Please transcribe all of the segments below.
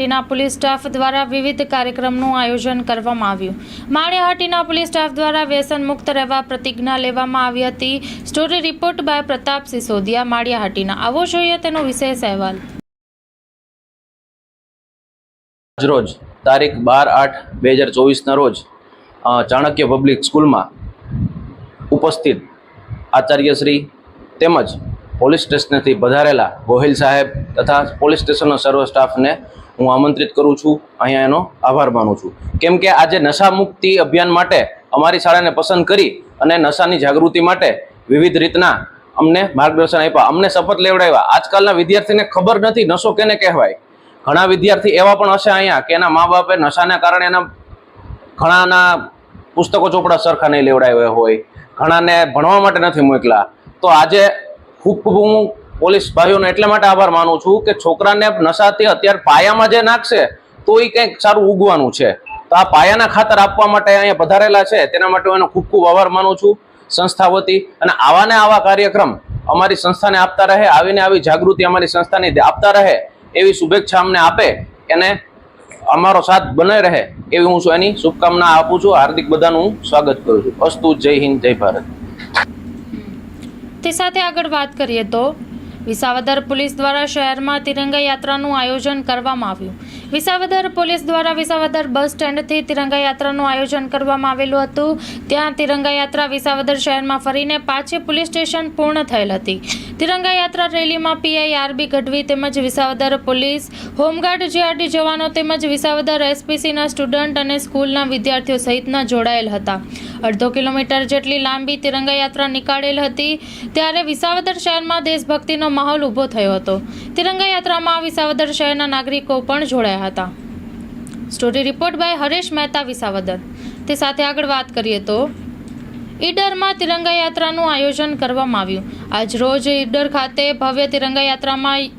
Hatina police staff દ્વારા વિવિધ કાર્યક્રમનું આયોજન કરવામાં આવ્યું. માળિયાહાટીના પોલીસ સ્ટાફ દ્વારા વ્યસન મુક્ત રહેવા પ્રતિજ્ઞા લેવામાં આવી હતી. Story report by Pratap Sisodiya Maliyahatina આવો જોઈએ તેનો વિશેષ અહેવાલ. રોજ તારીખ બાર આઠ બે હજાર ચોવીસના રોજ ચાણક્ય પબ્લિક સ્કૂલમાં ઉપસ્થિત આચાર્યશ્રી તેમજ પોલીસ સ્ટેશનેથી પધારેલા ગોહિલ સાહેબ તથા પોલીસ સ્ટેશનનો સર્વ સ્ટાફને હું આમંત્રિત કરું છું. અહીંયા એનો આભાર માનું છું. કેમ કે આજે નશા મુક્તિ અભિયાન માટે અમારી શાળાને પસંદ કરી અને નશાની જાગૃતિ માટે વિવિધ રીતના અમને માર્ગદર્શન આપ્યા. અમને શપથ લેવડાવ્યા. આજકાલના વિદ્યાર્થીને ખબર નથી નશો કેને કહેવાય. ઘણા વિદ્યાર્થી એવા પણ હશે અહીંયા કે એના મા બાપે નશાના કારણે એના ઘણાના પુસ્તકો ચોપડા સરખા નહીં લેવડાવ્યા હોય. ઘણાને ભણવા માટે નથી મોકલા. તો આજે ખૂબ હું પોલીસ ભાઈઓનો એટલા માટે આભાર માનું છું કે છોકરાને નશાથી અત્યારે પાયામાં જે નાખશે, તો એ કંઈક સારું ઉગવાનું છે. તો આ પાયાના ખાતર આપવા માટે અહીંયા પધારેલા છે, તેના માટે હું એનો ખૂબ ખૂબ આભાર માનું છું સંસ્થા વતી. અને આવા ને આવા કાર્યક્રમ અમારી સંસ્થાને આપતા રહે, આવીને આવી જાગૃતિ અમારી સંસ્થાની આપતા રહે, એવી શુભેચ્છા અમને આપે, એને અમારો સાથ બને રહે, એવી હું એની શુભકામના આપું છું. હાર્દિક બધાનું સ્વાગત કરું છું. અસ્તુ જય હિન્દ, જય ભારત. તે સાથે આગળ વાત કરીએ તો વિસાવદર પોલીસ દ્વારા શહેરમાં તિરંગા યાત્રાનું આયોજન કરવામાં આવ્યું. વિસાવદર પોલીસ દ્વારા વિસાવદર બસ સ્ટેન્ડથી તિરંગા યાત્રાનું આયોજન કરવામાં આવેલું હતું. ત્યાં તિરંગા યાત્રા વિસાવદર શહેરમાં ફરીને પાછી પોલીસ સ્ટેશન પૂર્ણ થયેલ હતી. તિરંગા યાત્રા રેલીમાં પીઆઈ આરબી ગઢવી તેમજ વિસાવદર પોલીસ, હોમગાર્ડ જીઆરડી જવાનો તેમજ વિસાવદર એસપીસીના સ્ટુડન્ટ અને સ્કૂલના વિદ્યાર્થીઓ સહિતના જોડાયેલ હતા. અડધો કિલોમીટર જેટલી લાંબી તિરંગા યાત્રા નીકાળેલ હતી, ત્યારે વિસાવદર શહેરમાં દેશભક્તિનો માહોલ ઊભો થયો હતો. તિરંગા યાત્રામાં વિસાવદર શહેરના નાગરિકો પણ જોડાયા હતા. Story report by Haresh Mehta Visavadar. તે સાથે આગળ વાત કરીએ તો ઈડરમાં તિરંગા યાત્રાનું આયોજન કરવામાં આવ્યું. આજ રોજ ઈડર ખાતે ભવ્ય તિરંગા યાત્રામાં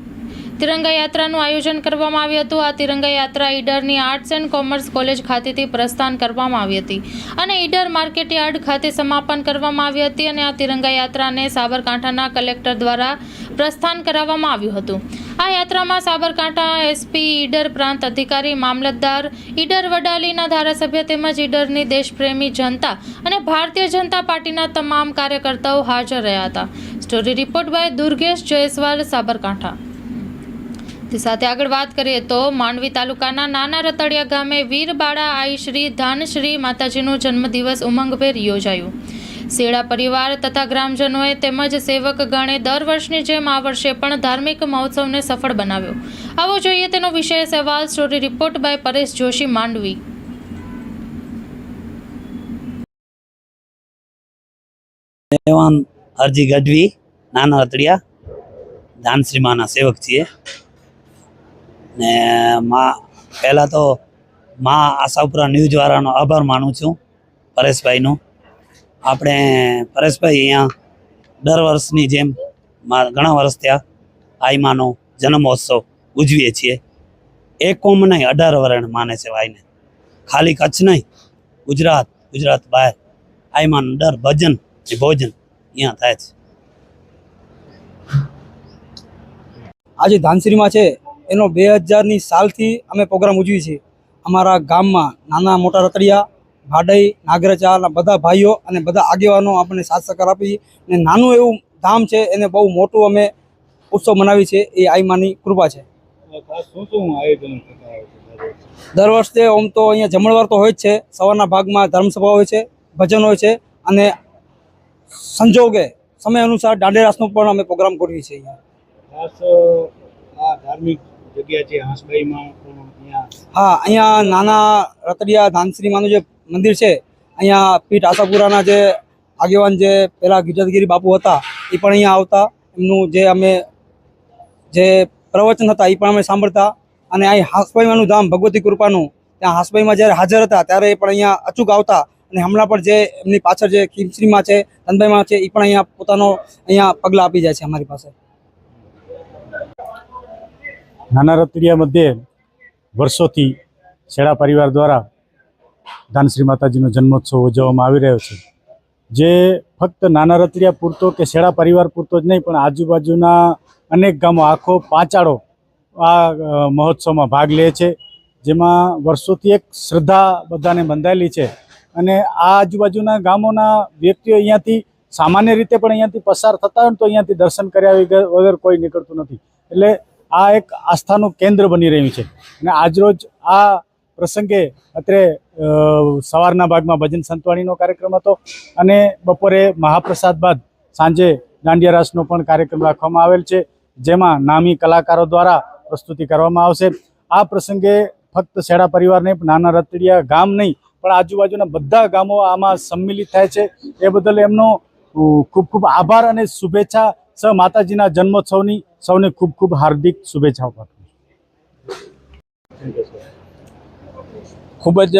તિરંગા યાત્રાનું આયોજન કરવામાં આવ્યું હતું. આ તિરંગા યાત્રા ઈડરની આર્ટ્સ એન્ડ કોમર્સ કોલેજ ખાતેથી પ્રસ્થાન કરવામાં આવી હતી અને ઈડર માર્કેટ યાર્ડ ખાતે સમાપન કરવામાં આવી હતી અને આ તિરંગા યાત્રાને સાબરકાંઠાના કલેક્ટર દ્વારા પ્રસ્થાન કરાવવામાં આવ્યું હતું. આ યાત્રામાં સાબરકાંઠા એસપી ઈડર પ્રાંત અધિકારી, મામલતદાર, ઈડર વડાલીના ધારાસભ્ય તેમજ ઈડરની દેશપ્રેમી જનતા અને ભારતીય જનતા પાર્ટીના તમામ કાર્યકર્તાઓ હાજર રહ્યા હતા. Story report by Durgesh Jaiswal, Sabarkantha. તે સાથે આગળ વાત કરીએ તો માંડવી તાલુકાના નાના રતડિયા ગામે વીરબાળા આઈશ્રી આઈ શ્રી ધાનશ્રી માતાજીનું જન્મદિવસ ઉમંગભેર યોજાયો. શેડા પરિવાર તથા ગ્રામજનોએ તેમજ સેવક ગણે દર વર્ષની જેમ આ વર્ષે પણ ધાર્મિક મહોત્સવને સફળ બનાવ્યો. આવો જોઈએ તેનો વિશેષ અહેવાલ, story report by Paresh Joshi, Mandvi. Harji Gadhvi, Nana Ratadiya ધાનશ્રીમાના સેવક છીએ. ને માં, પહેલાં તો માં આશાપુરા ન્યૂઝવાળાનો આભાર માનું છું, પરેશભાઈનો. આપણે પરેશભાઈ અહીંયા દર વર્ષની જેમ ઘણા વર્ષ થયા આઈમાનો જન્મોત્સવ ઉજવીએ છીએ. એક કોમ નહીં, અઢાર વરણ માને છે ભાઈને. ખાલી કચ્છ નહીં, ગુજરાત ગુજરાત બહાર. આઈમાનું દર ભજન ભોજન અહીંયા થાય છે. આજે ધાનસિરીમાં છે એનો બે હજારની સાલથી અમે પ્રોગ્રામ ઉજવી છીએ અમારા ગામમાં નાના મોટા રતડિયા, ભાડઈ નાગરચાના બધા ભાઈઓ અને બધા આગેવાનો આપણને સાથ સહકાર આપી અને નાનું એવું ધામ છે, એને બહુ મોટું અમે ઉત્સવ મનાવી છે, એ આઈમાની કૃપા છે દર વર્ષે? ઓમ તો અહીંયા જમણવાર તો હોય જ છે, સવારના ભાગમાં ધર્મસભા હોય છે, ભજન હોય છે અને સંજોગે સમય અનુસાર દાંડેરાસનો પણ અમે પ્રોગ્રામ ગોઠવીએ છીએ અહીંયા ધાર્મિક જગ્યા છે હાંસબાઈમાં હા, અહીંયા નાના રતડિયા ધાનશ્રીમાનું જે મંદિર છે, અહીંયા પીઠ આશાપુરાના જે આગેવાન જે પેલા ગિરધગીરી બાપુ હતા, એ પણ અહીંયા આવતા. એમનું જે અમે જે પ્રવચન હતા, એ પણ અમે સાંભળતા. અને અહીં હાંસભાઈમાંનું ધામ ભગવતી કૃપાનું, ત્યાં હાંસભાઈમાં જ્યારે હાજર હતા, ત્યારે એ પણ અહીંયા અચૂક આવતા. અને હમણાં પણ જે એમની પાછળ જે ખીમશ્રીમાં છે, ધનભાઈમાં છે, એ પણ અહીંયા પોતાનો અહીંયા પગલાં આપી જાય છે અમારી પાસે. નાના રતડિયા મધ્યે વર્ષોથી શેડા પરિવાર દ્વારા ધાનશ્રી માતાજીનો જન્મોત્સવ ઉજવવામાં આવી રહ્યો છે. જે ફક્ત નાના રતડિયા પૂરતો કે શેડા પરિવાર પૂરતો જ નહીં, પણ આજુબાજુના અનેક ગામો, આખો પાંચાળો આ મહોત્સવમાં ભાગ લે છે. જેમાં વર્ષોથી એક શ્રદ્ધા બધાને બંધાયેલી છે. અને આ આજુબાજુના ગામોના વ્યક્તિઓ અહીંયાથી સામાન્ય રીતે પણ અહીંયાથી પસાર થતા હોય તો અહીંયાથી દર્શન કર્યા વગર કોઈ નીકળતું નથી. એટલે આ એક આસ્થાનું કેન્દ્ર બની રહ્યું છે. અને આજરોજ આ પ્રસંગે અત્રે સવારના ભાગમાં ભજન સંતવાણીનો કાર્યક્રમ હતો અને બપોરે મહાપ્રસાદ બાદ સાંજે દાંડિયા રાસનો પણ કાર્યક્રમ રાખવામાં આવેલ છે, જેમાં નામી કલાકારો દ્વારા પ્રસ્તુતિ કરવામાં આવશે. આ પ્રસંગે ફક્ત શેડા પરિવાર નહીં, નાના રતડિયા ગામ નહીં, પણ આજુબાજુના બધા ગામો આમાં સંમિલિત થાય છે. એ બદલ એમનો ખૂબ ખૂબ આભાર અને શુભેચ્છા. સ માતાજીના જન્મોત્સવની સૌને ખૂબ ખૂબ હાર્દિક શુભેચ્છાઓ પાઠવું. ખૂબ જ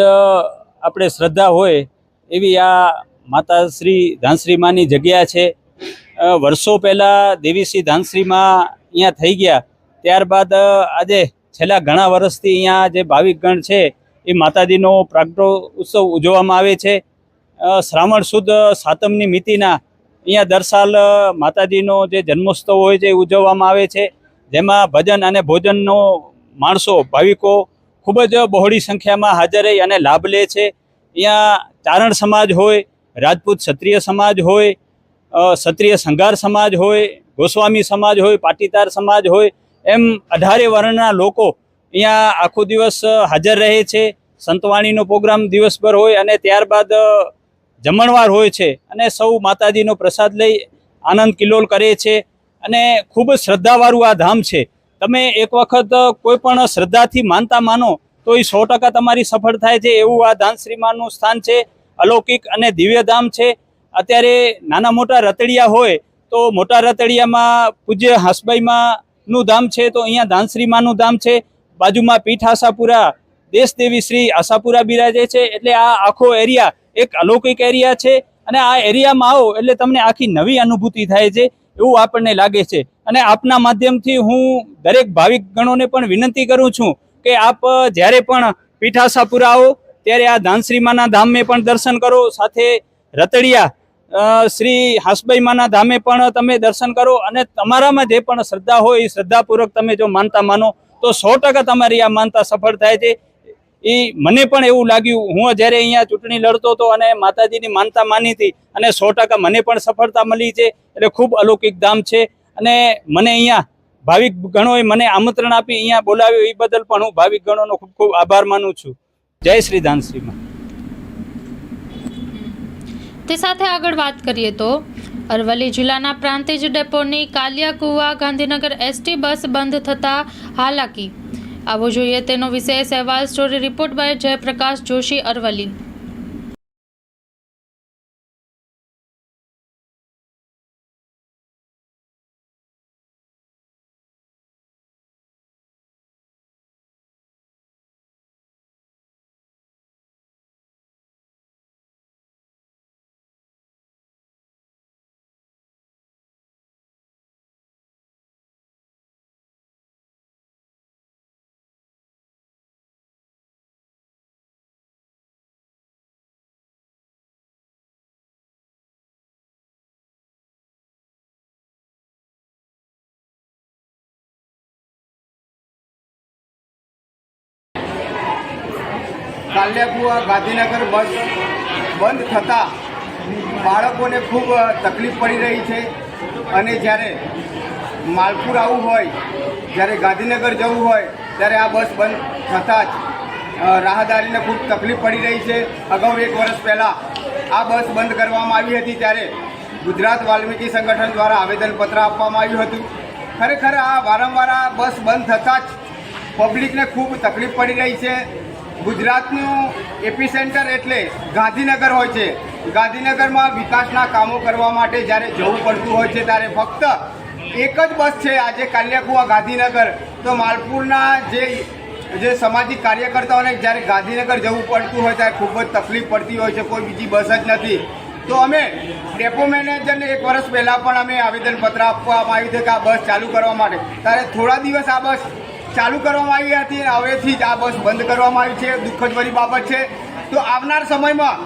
આપણે શ્રદ્ધા હોય એવી આ માતાશ્રી ધાનશ્રીમાની જગ્યા છે. વર્ષો પહેલાં દેવીશ્રી ધાનશ્રીમાં અહીંયા થઈ ગયા. ત્યારબાદ આજે છેલ્લા ઘણા વર્ષથી અહીંયા જે ભાવિકગણ છે એ માતાજીનો પ્રાગટો ઉત્સવ ઉજવવામાં આવે છે. શ્રાવણ સુદ સાતમની મિતિના અહીંયા દર સાલ માતાજીનો જે જન્મોત્સવ હોય છે ઉજવવામાં આવે છે. જેમાં ભજન અને ભોજનનો માણસો, ભાવિકો ખૂબ જ બહોળી સંખ્યામાં હાજર રહી અને લાભ લે છે. અહીંયા ચારણ સમાજ હોય, રાજપૂત ક્ષત્રિય સમાજ હોય ક્ષત્રિય સંઘાર સમાજ હોય, ગોસ્વામી સમાજ હોય, પાટીદાર સમાજ હોય, એમ અઢારે વર્ણના લોકો અહીંયા આખો દિવસ હાજર રહે છે. સંતવાણીનો પ્રોગ્રામ દિવસભર હોય અને ત્યારબાદ જમણવાર હોય છે અને સૌ માતાજીનો પ્રસાદ લઈ આનંદ કિલોલ કરે છે અને ખૂબ શ્રદ્ધાવાળું આ ધામ છે. તમે એક વખત કોઈ પણ શ્રદ્ધાથી માનતા માનો તો એ સો ટકા તમારી સફળ થાય છે એવું આ ધાનશ્રીમાનું સ્થાન છે. અલૌકિક અને દિવ્ય ધામ છે. અત્યારે નાના મોટા રતડિયા હોય, તો મોટા રતડિયામાં પૂજ્ય હાસબાઈમાનું ધામ છે, તો અહીંયા ધાનશ્રીમાનું ધામ છે. બાજુમાં પીઠ આશાપુરા દેશદેવી શ્રી આશાપુરા બિરાજે છે. એટલે આ આખો એરિયા એક અલૌકિક એરિયા છે અને આ એરિયામાં આવો એટલે તમને આખી નવી અનુભૂતિ થાય છે એવું આપણને લાગે છે. અને આપના માધ્યમથી હું દરેક ભાવિક ગણોને પણ વિનંતી કરું છું કે આપ જ્યારે પણ પીઠાસાપુરા આવો, ત્યારે આ ધાનશ્રીમાના ધામે પણ દર્શન કરો, સાથે રતડિયા શ્રી હાસબાઈમાના ધામે પણ તમે દર્શન કરો અને તમારામાં જે પણ શ્રદ્ધા હોય એ શ્રદ્ધાપૂર્વક તમે જો માનતા માનો, તો સો ટકા તમારી આ માનતા સફળ થાય છે. એ મને પણ એવું લાગ્યું, હું જ્યારે અહીંયા ચૂંટણી લડતો હતો અને માતાજીની માનતા માની હતી અને સો મને પણ સફળતા મળી છે, એટલે ખૂબ અલૌકિક ધામ છે. અને મને અહીંયા ભાવિક ગણોએ મને આમંત્રણ આપી, અહીંયા બોલાવ્યો એ બદલ પણ હું ભાવિક ગણોનો ખૂબ ખૂબ આભાર માનું છું. જય શ્રી ધાનશ્રીમાં તે સાથે આગળ વાત કરીએ તો, અરવલ્લી જિલ્લાના પ્રાંતિજ ડેપોની કાલિયા કુવા ગાંધીનગર એસટી બસ બંધ થતા હાલાકી. આવો જોઈએ તેનો વિશેષ અહેવાલ story report by Jayprakash Joshi Aravalli. Kalyakuva Gandhinagar bus બંધ થતાં બાળકોને ખૂબ તકલીફ પડી રહી છે. અને જ્યારે માલપુર આવવું હોય, જ્યારે ગાંધીનગર જવું હોય, ત્યારે આ બસ બંધ થતાં જ રાહદારીને ખૂબ તકલીફ પડી રહી છે. અગાઉ એક વર્ષ પહેલાં આ બસ બંધ કરવામાં આવી હતી, ત્યારે ગુજરાત વાલ્મીકી સંગઠન દ્વારા આવેદનપત્ર આપવામાં આવ્યું હતું. ખરેખર આ વારંવાર આ બસ બંધ થતાં જ પબ્લિકને ખૂબ તકલીફ પડી રહી છે. ગુજરાતનું એપિસેન્ટર એટલે ગાંધીનગર હોય છે. ગાંધીનગરમાં વિકાસના કામો કરવા માટે જ્યારે જવું પડતું હોય છે ત્યારે ફક્ત એક જ બસ છે આજે કાલિયાકુવા ગાંધીનગર. તો માલપુરના જે જે સામાજિક કાર્યકર્તાઓને જ્યારે ગાંધીનગર જવું પડતું હોય ત્યારે ખૂબ જ તકલીફ પડતી હોય છે, કોઈ બીજી બસ જ નથી. તો અમે ડેપો મેનેજરને એક વર્ષ પહેલાં પણ અમે આવેદનપત્ર આપવામાં આવ્યું હતું કે આ બસ ચાલુ કરવા માટે. ત્યારે થોડા દિવસ આ બસ ચાલુ કરવામાં આવી હતી હવેથી જ આ બસ બંધ કરવામાં આવી છે. દુઃખદભરી બાબત છે. તો આવનાર સમયમાં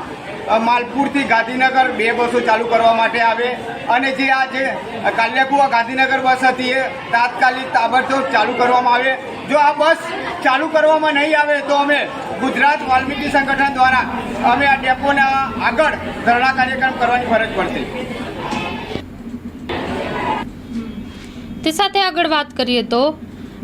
માલપુરથી ગાંધીનગર બે બસો ચાલુ કરવા માટે આવે અને જે આ જે કાલ્યાકુવા ગાંધીનગર બસ હતી એ તાત્કાલિક તાબડતોબ ચાલુ કરવામાં આવે. જો આ બસ ચાલુ કરવામાં નહીં આવે તો અમે ગુજરાત વાલ્મીકી સંગઠન દ્વારા અમે આ ડેપોના આગળ ધરણા કાર્યક્રમ કરવાની ફરજ પડશે. તે સાથે આગળ વાત કરીએ તો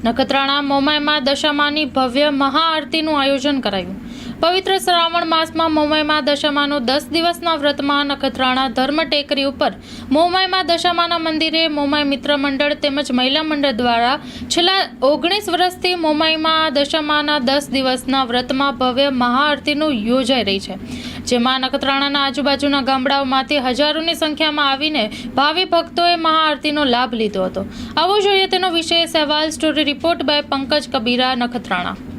નખત્રાણા મોમાયમાં દશામાની ભવ્ય મહાઆરતીનું આયોજન કરાયું. પવિત્ર શ્રાવણ માસમાં મોમાઈમાં દશામાનો દસ દિવસના વ્રતમાં નખત્રાણા ધર્મ ટેકરી ઉપર મોમાઈમાં દશામાના મંદિરે મોમાઈ મિત્ર મંડળ તેમજ મહિલા મંડળ દ્વારા છેલ્લા ઓગણીસ વર્ષથી મોમાઈમાં દશામાના દસ દિવસના વ્રતમાં ભવ્ય મહાઆરતીનું યોજાઈ રહી છે. જેમાં નખત્રાણાના આજુબાજુના ગામડાઓમાંથી હજારોની સંખ્યામાં આવીને ભાવિ ભક્તોએ મહાઆરતીનો લાભ લીધો હતો. આવો જોઈએ તેનો વિશેષ અહેવાલ story report by Pankaj Kabira, Nakhatrana.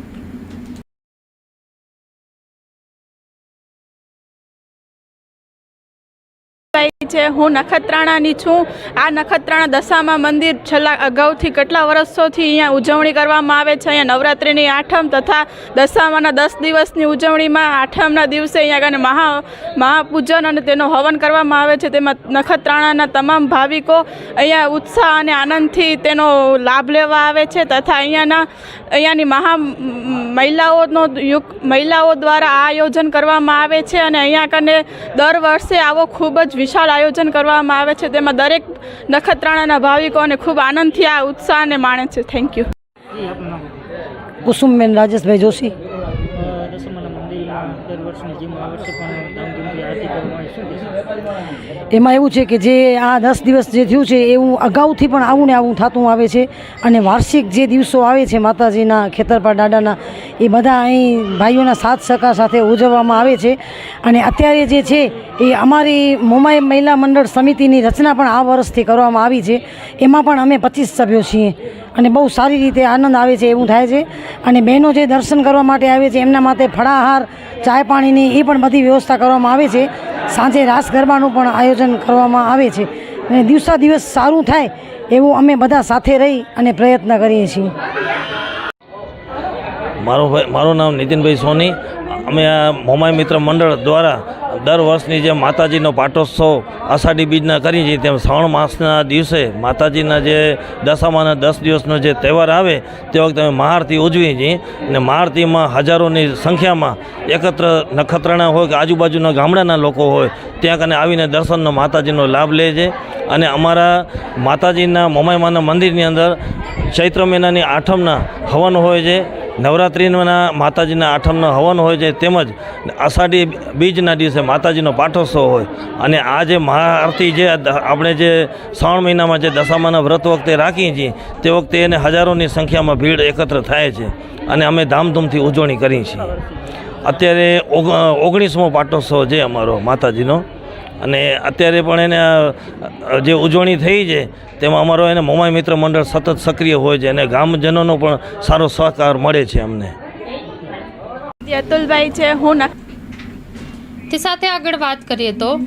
છે. હું નખત્રાણાની છું. આ નખત્રાણા દશામા મંદિર છેલ્લા અગાઉથી કેટલા વર્ષોથી અહીંયા ઉજવણી કરવામાં આવે છે. અહીંયા નવરાત્રિની આઠમ તથા દશામાના દસ દિવસની ઉજવણીમાં આઠમના દિવસે અહીંયા આગળ મહા, મહાપૂજન અને તેનો હવન કરવામાં આવે છે. તેમાં નખત્રાણાના તમામ ભાવિકો અહીંયા ઉત્સાહ અને આનંદથી તેનો લાભ લેવા આવે છે તથા અહીંયાના, અહીંયાની મહા મહિલાઓનો યુગ, મહિલાઓ દ્વારા આ આયોજન કરવામાં આવે છે અને અહીંયા કને દર વર્ષે આવો ખૂબ જ વિશાળ આયોજન કરવામાં આવે છે તેમાં દરેક નખત્રાણાના ભાવિકોને ખૂબ આનંદથી આ ઉત્સાહને માણે છે. Thank you Kusumben Rajeshbhai Joshi. મંદિરમાં દર વર્ષની જેમ આ વર્ષે પણ ધામધૂમથી આરતી કરવામાં આવી શું કહેશો? એમાં એવું છે કે જે આ દસ દિવસ જે થયું છે એવું અગાઉથી પણ આવું ને આવું થતું આવે છે અને વાર્ષિક જે દિવસો આવે છે માતાજીના, ખેતરપાળ દાદાના, એ બધા અહીં ભાઈઓના સાથ સહકાર સાથે ઉજવવામાં આવે છે. અને અત્યારે જે છે, એ અમારી મોમાઈ મહિલા મંડળ સમિતિની રચના પણ આ વર્ષથી કરવામાં આવી છે. એમાં પણ અમે પચીસ સભ્યો છીએ અને બહુ સારી રીતે આનંદ આવે છે એવું થાય છે. અને બહેનો જે દર્શન કરવા માટે આવે છે, એમના માટે ફળાહાર, ચાય પાણીની એ પણ બધી વ્યવસ્થા કરવામાં આવે છે. સાંજે રાસ ગરબાનું પણ આયોજન કરવામાં આવે છે અને દિવસા દિવસ સારું થાય એવું અમે બધા સાથે રહી અને પ્રયત્ન કરીએ છીએ. મારો ભાઈ મારું નામ નીતિનભાઈ સોની અમે આ મોમાઈ મિત્ર મંડળ દ્વારા દર વર્ષની જેમ માતાજીનો પાટોત્સવ આષાઢી બીજના કરીએ છીએ. તેમ શ્રાવણ માસના દિવસે માતાજીના જે દશામાના દસ દિવસનો જે તહેવાર આવે, તે વખતે અમે મહાઆરતી ઉજવીએ છીએ. અને મહાઆરતીમાં હજારોની સંખ્યામાં એકત્ર નખત્રાણા હોય કે આજુબાજુના ગામડાના લોકો હોય, ત્યાં કને આવીને દર્શનનો માતાજીનો લાભ લે છે. અને અમારા માતાજીના મોમાઈમાના મંદિરની અંદર ચૈત્ર મહિનાની આઠમના હવન હોય છે. નવરાત્રિના માતાજીના આઠમનો હવન હોય છે તેમજ અષાઢી બીજના દિવસે માતાજીનો પાઠોત્સવ હોય. અને આ જે મહાઆરતી જે આપણે જે શ્રાવણ મહિનામાં જે દશામાના વ્રત વખતે રાખીએ છીએ, તે વખતે એને હજારોની સંખ્યામાં ભીડ એકત્ર થાય છે અને અમે ધામધૂમથી ઉજવણી કરીએ છીએ. અત્યારે ઓગણીસમો પાટોત્સવ છે અમારો માતાજીનો. અને અત્યારે પણ એને જે ઉજવણી થઈ છે તેમાં અમારો એને મોમાઈ મિત્ર મંડળ સતત સક્રિય હોય છે અને ગામજનોનો પણ સારો સહકાર મળે છે અમને. અતુલભાઈ છે હું તે સાથે આગળ વાત કરીએ તો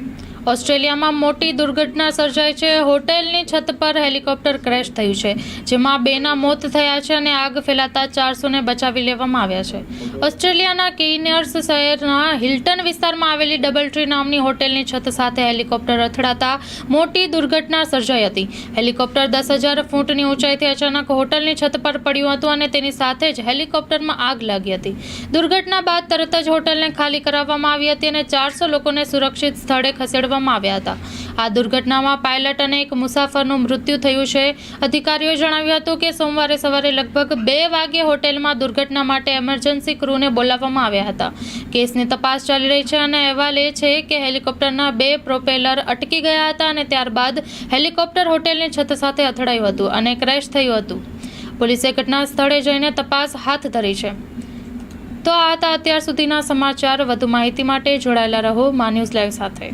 ઓસ્ટ્રેલિયામાં મોટી દુર્ઘટના સર્જાઈ છે. હોટેલની છત પર હેલિકોપ્ટર ક્રેશ થયું છે, જેમાં બેના મોત થયા છે અને આગ ફેલાતા ચારસોને બચાવી લેવામાં આવ્યા છે. ઓસ્ટ્રેલિયાના કેઇનર્સ શહેરના હિલ્ટન વિસ્તારમાં આવેલી ડબલ ટ્રી નામની હોટેલની છત સાથે હેલિકોપ્ટર અથડાતા મોટી દુર્ઘટના સર્જાઈ હતી. હેલિકોપ્ટર દસ હજાર ફૂટની ઊંચાઈથી અચાનક હોટલની છત પર પડ્યું હતું અને તેની સાથે જ હેલિકોપ્ટરમાં આગ લાગી હતી. દુર્ઘટના બાદ તરત જ હોટલને ખાલી કરાવવામાં આવી હતી અને ચારસો લોકોને સુરક્ષિત સ્થળે ખસેડવામાં આવ્યા હતા. આ દુર્ઘટનામાં પાયલટ અને એક મુસાફરનું મૃત્યુ થયું છે. અધિકારીઓએ જણાવ્યું હતું કે સોમવારે સવારે લગભગ બે વાગે હોટેલમાં દુર્ઘટના માટે એમરજન્સી ક્રૂને બોલાવવામાં આવ્યા હતા. કેસની તપાસ ચાલી રહી છે અને અહેવાલ એ છે કે હેલિકોપ્ટરના બે પ્રોપેલર અટકી ગયા હતા અને ત્યારબાદ હેલિકોપ્ટર હોટેલની છત સાથે અથડાયું હતું અને ક્રેશ થયું હતું. પોલીસે ઘટના સ્થળે જઈને તપાસ હાથ ધરી છે. તો આ હતા અત્યાર સુધીના સમાચાર. વધુ માહિતી માટે જોડાયેલા રહો મા ન્યૂઝ લાઈવ સાથે.